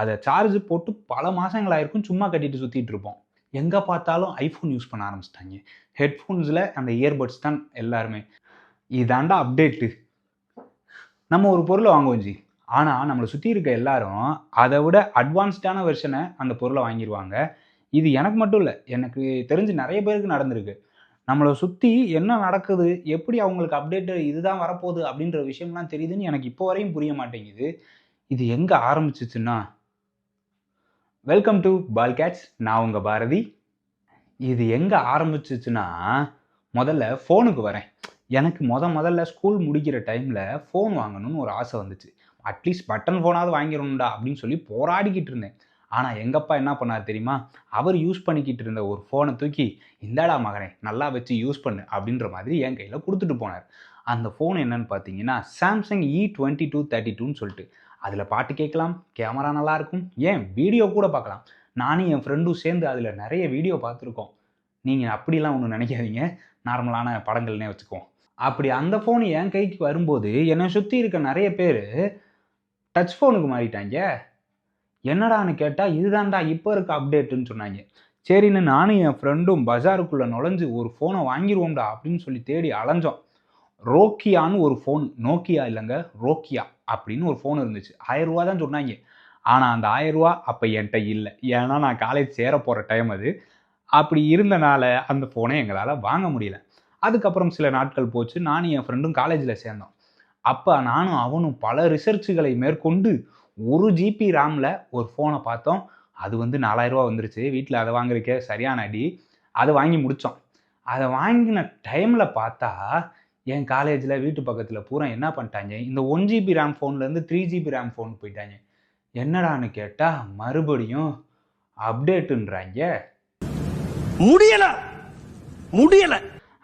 அதை சார்ஜ் போட்டு பல மாதங்கள் ஆயிருக்கும் சும்மா கட்டிட்டு சுற்றிட்டு இருப்போம். எங்கே பார்த்தாலும் ஐஃபோன் யூஸ் பண்ண ஆரம்பிச்சிட்டாங்க. ஹெட்ஃபோன்ஸில் அந்த இயர்பட்ஸ் தான் எல்லாருமே. இதாண்டா அப்டேட்டு நம்ம ஒரு பொருளை வாங்குவோம் ஜி. ஆனால் நம்மளை சுற்றி இருக்க எல்லாரும் அதை விட அட்வான்ஸ்டான வெர்ஷனை அந்த பொருளை வாங்கிடுவாங்க இது எனக்கு மட்டும் இல்லை எனக்கு தெரிஞ்சு நிறைய பேருக்கு நடந்திருக்கு. நம்மளை சுற்றி என்ன நடக்குது எப்படி அவங்களுக்கு அப்டேட்டு இதுதான் வரப்போகுது அப்படின்ற விஷயம்லாம் தெரியுதுன்னு எனக்கு இப்போ வரையும் புரிய மாட்டேங்குது. இது எங்கே ஆரம்பிச்சிச்சுன்னா வெல்கம் டு பால் கேட்ச் நான் உங்கள் பாரதி. இது எங்கே ஆரம்பிச்சிச்சுன்னா முதல்ல ஃபோனுக்கு வரேன். எனக்கு முத முதல்ல ஸ்கூல் முடிக்கிற டைமில் ஃபோன் வாங்கணும்னு ஒரு ஆசை வந்துச்சு. அட்லீஸ்ட் பட்டன் ஃபோனாவது வாங்கிடணும்டா அப்படின்னு சொல்லி போராடிக்கிட்டு இருந்தேன். ஆனால் எங்கப்பா என்ன பண்ணார் தெரியுமா? அவர் யூஸ் பண்ணிக்கிட்டு இருந்த ஒரு ஃபோனை தூக்கி இந்தாடா மகனே நல்லா வச்சு யூஸ் பண்ணு அப்படின்ற மாதிரி என் கையில் கொடுத்துட்டு போனார். அந்த ஃபோன் என்னன்னு பார்த்தீங்கன்னா Samsung E twenty two thirty டூன்னு சொல்லிட்டு. அதில் பாட்டு கேட்கலாம் கேமரா நல்லாயிருக்கும் ஏன்? வீடியோ கூட பார்க்கலாம். நானும் என் ஃப்ரெண்டும் சேர்ந்து அதில் நிறைய வீடியோ பார்த்துருக்கோம். நீங்கள் அப்படிலாம் ஒன்றும் நினைக்காதீங்க. நார்மலான படங்கள்னே வச்சுக்குவோம். அப்படி அந்த ஃபோன் என் கைக்கு வரும்போது என்னை சுற்றி இருக்க நிறைய பேர் டச் ஃபோனுக்கு மாறிட்டாங்க. என்னடான்னு கேட்டால் இதுதான்டா இப்போ இருக்க அப்டேட்டுன்னு சொன்னாங்க. சரின்னு நானும் என் ஃப்ரெண்டும் பஜாருக்குள்ளே நுழைஞ்சு ஒரு ஃபோனை வாங்கிடுவோம்டா அப்படின்னு சொல்லி தேடி அலைஞ்சோம். ரோக்கியான்னு ஒரு ஃபோன் நோக்கியா இல்லைங்க ரோக்கியா அப்படின்னு ஒரு ஃபோன் இருந்துச்சு. ஆயிரம் ரூபா தான் சொன்னாங்க. ஆனால் அந்த ஆயிரம் ரூபா அப்போ என்கிட்ட இல்லை. ஏன்னா நான் காலேஜ் சேர போகிற டைம் அது. அப்படி இருந்தனால அந்த ஃபோனை எங்களால் வாங்க முடியல. அதுக்கப்புறம் சில நாட்கள் போச்சு. நானும் என் ஃப்ரெண்டும் காலேஜில் சேர்ந்தோம். அப்போ நானும் அவனும் பல ரிசர்ச்சுகளை மேற்கொண்டு ஒரு ஜிபி ரேமில் ஒரு ஃபோனை பார்த்தோம். அது வந்து நாலாயிரரூவா வந்துருச்சு. வீட்டில் அதை வாங்குறக்கே சரியான அடி. அதை வாங்கி முடித்தோம் அதை வாங்கின டைமில் பார்த்தா என் காலேஜில் வீட்டு பக்கத்தில் பூரா என்ன பண்ணிட்டாங்க? இந்த ஒன் ஜிபி ரேம் ஃபோன்லேருந்து த்ரீ ஜிபி ரேம் ஃபோன் போயிட்டாங்க. என்னடான்னு கேட்டால் மறுபடியும் அப்டேட்டுன்றாங்க முடியல. முடியல.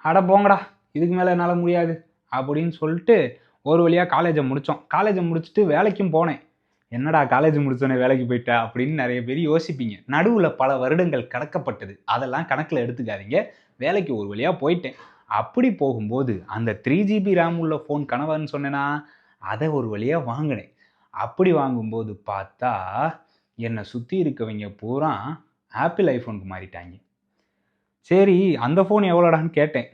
அட போங்கடா இதுக்கு மேலே என்னால் முடியாது அப்படின்னு சொல்லிட்டு ஒரு வழியாக காலேஜை முடித்தோம் காலேஜை முடிச்சுட்டு வேலைக்கும் போனேன். என்னடா காலேஜ் முடிச்சோன்னே வேலைக்கு போயிட்ட? அப்படின்னு நிறைய பேர் யோசிப்பீங்க. நடுவில் பல வருடங்கள் கடக்கப்பட்டது. அதெல்லாம் கணக்கில் எடுத்துக்காதீங்க. வேலைக்கு ஒரு வழியாக போயிட்டேன். அப்படி போகும்போது அந்த த்ரீ ஜிபி ரேம் உள்ள ஃபோன் கனவான்னு சொன்னேன்னா அதை ஒரு வழியாக வாங்கினேன். அப்படி வாங்கும்போது பார்த்தா என்னை சுற்றி இருக்கவங்க பூரா ஆப்பிள் ஐஃபோனுக்கு மாறிட்டாங்க. சரி அந்த ஃபோன் எவ்வளோடான்னு கேட்டேன்.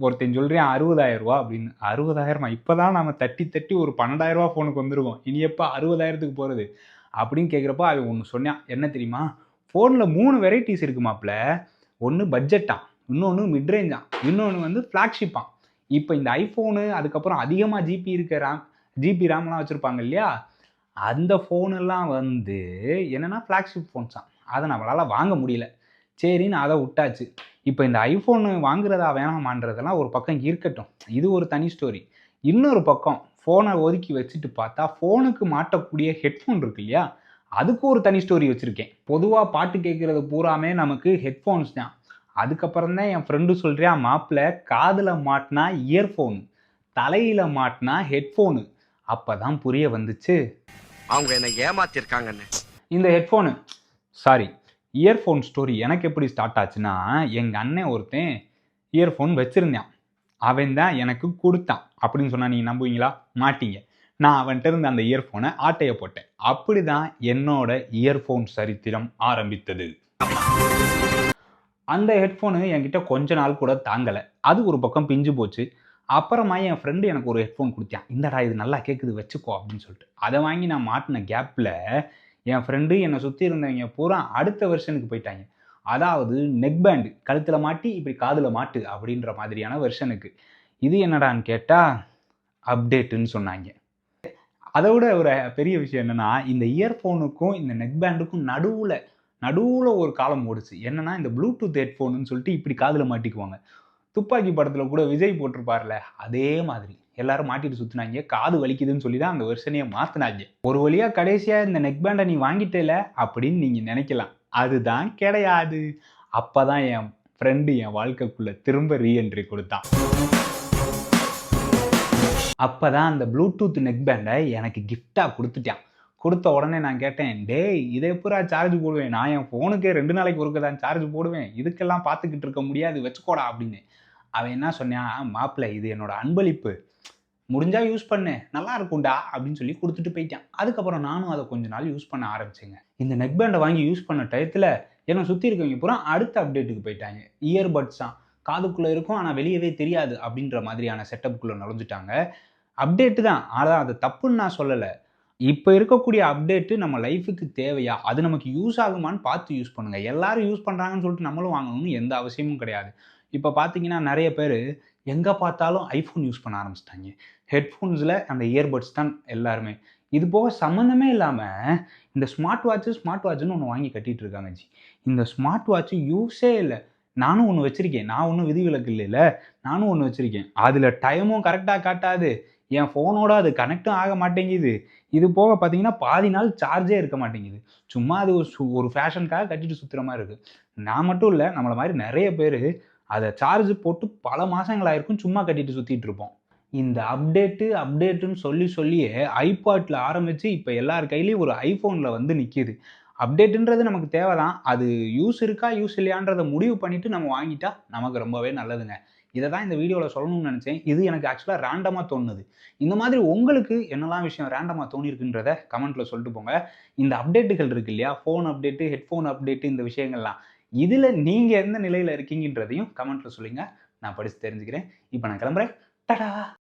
ஒருத்தன் சொல்கிறேன் அறுபதாயிரம் ரூபா அப்படின்னு. அறுபதாயிரமா? இப்போ தான் நம்ம தட்டி தட்டி ஒரு பன்னெண்டாயிரரூபா ஃபோனுக்கு வந்துருக்கோம். இனி எப்போ அறுபதாயிரத்துக்கு போகிறது அப்படின்னு கேட்குறப்ப அவன் ஒன்று சொன்னான் என்ன தெரியுமா? ஃபோனில் மூணு வெரைட்டிஸ் இருக்குமாப்ல ஒன்று பட்ஜெட்டான் இன்னொன்று மிட்ரேஞ்சான் இன்னொன்று வந்து ஃப்ளாக்ஷிப்பான் இப்போ இந்த ஐஃபோனு அதுக்கப்புறம் அதிகமாக ஜிபி இருக்க ரேம் ஜிபி ரேம்லாம் வச்சுருப்பாங்க இல்லையா? அந்த ஃபோனெல்லாம் வந்து என்னென்னா ஃப்ளாக்ஷிப் ஃபோன்ஸ் தான் அதை நம்மளால் வாங்க முடியல. சரின்னு அதை விட்டாச்சு. இப்போ இந்த ஐஃபோனு வாங்குறதா வேணாமான்றதெல்லாம் ஒரு பக்கம் இருக்கட்டும். இது ஒரு தனி ஸ்டோரி இன்னொரு பக்கம் ஃபோனை ஒதுக்கி வச்சுட்டு பார்த்தா ஃபோனுக்கு மாட்டக்கூடிய ஹெட்ஃபோன் இருக்கு இல்லையா? அதுக்கு ஒரு தனி ஸ்டோரி வச்சுருக்கேன். பொதுவாக பாட்டு கேட்குறது பூராமே நமக்கு ஹெட்ஃபோன்ஸ் தான். அதுக்கப்புறம் தான் என் ஃப்ரெண்டு சொல்கிறேன் மாப்பிள்ள காதில் மாட்டினா இயர்ஃபோனு தலையில் மாட்டினா ஹெட்ஃபோனு அப்போ தான் புரிய வந்துச்சு. அவங்க என்ன ஏமாத்திருக்காங்கன்னு. இந்த ஹெட்ஃபோனு சாரி இயர்ஃபோன் ஸ்டோரி எனக்கு எப்படி ஸ்டார்ட் ஆச்சுன்னா எங்கள் அண்ணன் ஒருத்தன் இயர்ஃபோன் வச்சுருந்தான். அவன் தான் எனக்கு கொடுத்தான். அப்படின்னு சொன்னால் நீங்கள் நம்புவீங்களா? மாட்டீங்க. நான் அவன்கிட்ட இருந்த அந்த இயர்ஃபோனை ஆட்டையை போட்டேன். அப்படி தான் என்னோட இயர்ஃபோன் சரித்திரம் ஆரம்பித்தது. அந்த ஹெட்ஃபோனு என்கிட்ட கொஞ்ச நாள் கூட தாங்கலை. அது ஒரு பக்கம் பிஞ்சு போச்சு. அப்புறமா என் ஃப்ரெண்டு எனக்கு ஒரு ஹெட்ஃபோன் கொடுத்தான். இந்தடா இது நல்லா கேட்குது வச்சுக்கோ அப்படின்னு சொல்லிட்டு. அதை வாங்கி நான் மாட்டின கேப்பில் என் ஃப்ரெண்டு என்னை சுற்றி இருந்தவங்க பூரா அடுத்த வெர்ஷனுக்கு போயிட்டாங்க. அதாவது நெக் பேண்டு கழுத்தில் மாட்டி இப்படி காதில் மாட்டு அப்படின்ற மாதிரியான வெர்ஷனுக்கு இது என்னடான்னு கேட்டால் அப்டேட்டுன்னு சொன்னாங்க. அதை விட ஒரு பெரிய விஷயம் என்னென்னா இந்த இயர்ஃபோனுக்கும் இந்த நெக் பேண்டுக்கும் நடுவில் நடுவில் ஒரு காலம் ஓடுச்சு. என்னன்னா இந்த ப்ளூடூத் ஹெட்ஃபோனுன்னு சொல்லிட்டு இப்படி காதில் மாட்டிக்குவாங்க. துப்பாக்கி படத்தில் கூட விஜய் போட்டிருப்பார்ல அதே மாதிரி. எல்லாரும் மாட்டிட்டு சுற்றினாங்க காது வலிக்குதுன்னு சொல்லி தான் அந்த வெர்ஷனையே மாற்றினாங்க ஒரு வழியாக கடைசியாக இந்த நெக் பேண்டை நீ வாங்கிட்டேல அப்படின்னு நீங்கள் நினைக்கலாம். அதுதான் கிடையாது. அப்போ தான் என் ஃப்ரெண்டு என் வாழ்க்கைக்குள்ளே திரும்ப ரீஎன்ட்ரி கொடுத்தான். அப்போ தான் அந்த ப்ளூடூத் நெக் பேண்டை எனக்கு கிஃப்டாக கொடுத்துட்டான். கொடுத்த உடனே நான் கேட்டேன் டேய் இதை எப்படா சார்ஜ் போடுவேன்? நான் என் ஃபோனுக்கே ரெண்டு நாளைக்கு ஒருக்க தான் சார்ஜ் போடுவேன். இதுக்கெல்லாம் பார்த்துக்கிட்டு இருக்க முடியாது வச்சுக்கோடா அப்படின்னு. அவன் என்ன சொன்னான் மாப்பிள்ளை இது என்னோட அன்பளிப்பு. முடிஞ்சால் யூஸ் பண்ணு. நல்லா இருக்கும்டா அப்படின்னு சொல்லி கொடுத்துட்டு போயிட்டேன். அதுக்கப்புறம் நானும் அதை கொஞ்ச நாள் யூஸ் பண்ண ஆரம்பிச்சேங்க. இந்த நெக் பேண்டை வாங்கி யூஸ் பண்ண டயத்தில் என்னை சுற்றி இருக்கவங்க பூரா அடுத்த அப்டேட்டுக்கு போயிட்டாங்க. இயர்பட்ஸ் தான். காதுக்குள்ளே இருக்கும் ஆனால் வெளியவே தெரியாது அப்படின்ற மாதிரியான செட்டப்புக்குள்ளே நுழைஞ்சிட்டாங்க. அப்டேட்டு தான். ஆனால் அது தப்புன்னு நான் சொல்லலை. இப்போ இருக்கக்கூடிய அப்டேட்டு நம்ம லைஃபுக்கு தேவையா? அது நமக்கு யூஸ் ஆகுமான்னு பார்த்து யூஸ் பண்ணுங்கள் எல்லாரும் யூஸ் பண்ணுறாங்கன்னு சொல்லிட்டு நம்மளும் வாங்கணும்னு எந்த அவசியமும் கிடையாது. இப்போ பார்த்தீங்கன்னா நிறைய பேர் எங்கே பார்த்தாலும் ஐஃபோன் யூஸ் பண்ண ஆரம்பிச்சிட்டாங்க. ஹெட்ஃபோன்ஸில் அந்த இயர்பட்ஸ் தான் எல்லாருமே. இது போக சம்மந்தமே இல்லாமல் இந்த ஸ்மார்ட் வாட்ச்சு ஸ்மார்ட் வாட்ச்னு ஒன்று வாங்கி கட்டிட்டு இருக்காங்க ஜி. இந்த ஸ்மார்ட் வாட்ச்சு யூஸே இல்லை. நானும் ஒன்று வச்சுருக்கேன். நான் ஒன்றும் விதிவிலக்கு இல்லைல்ல. நானும் ஒன்று வச்சுருக்கேன். அதில் டைமும் கரெக்டாக காட்டாது. என் ஃபோனோட அது கனெக்டும் ஆக மாட்டேங்குது. இது போக பார்த்தீங்கன்னா பாதி நாள் சார்ஜே இருக்க மாட்டேங்குது. சும்மா அது ஒரு சு- ஒரு ஃபேஷனுக்காக கட்டிட்டு சுற்றுற மாதிரி இருக்குது நான் மட்டும் இல்லை நம்மளை மாதிரி நிறைய பேர் அதை சார்ஜ் போட்டு பல மாதங்களாயிருக்கும் சும்மா கட்டிட்டு சுற்றிட்டு இருப்போம். இந்த அப்டேட்டு அப்டேட்டுன்னு சொல்லி சொல்லியே ஐபாட்டில் ஆரம்பித்து இப்போ எல்லார் கையிலையும் ஒரு ஐஃபோனில் வந்து நிற்கிது அப்டேட்டுன்றது நமக்கு தேவை தான் அது யூஸ் இருக்கா யூஸ் இல்லையான்றதை முடிவு பண்ணிவிட்டு நம்ம வாங்கிட்டா நமக்கு ரொம்பவே நல்லதுங்க. இதை தான் இந்த வீடியோவில் சொல்லணும்னு நினச்சேன். இது எனக்கு ஆக்சுவலாக ரேண்டமாக தோணுது. இந்த மாதிரி உங்களுக்கு என்னெல்லாம் விஷயம் ரேண்டமாக தோணிருக்குன்றத கமெண்ட்டில் சொல்லிட்டு போங்க. இந்த அப்டேட்டுகள் இருக்கு இல்லையா? ஃபோன் அப்டேட்டு ஹெட்ஃபோன் அப்டேட்டு இந்த விஷயங்கள்லாம். இதில் நீங்கள் எந்த நிலையில் இருக்கீங்கன்றதையும் கமெண்ட்டில் சொல்லுங்கள் நான் படித்து தெரிஞ்சுக்கிறேன். இப்போ நான் கிளம்புறேன். டடா!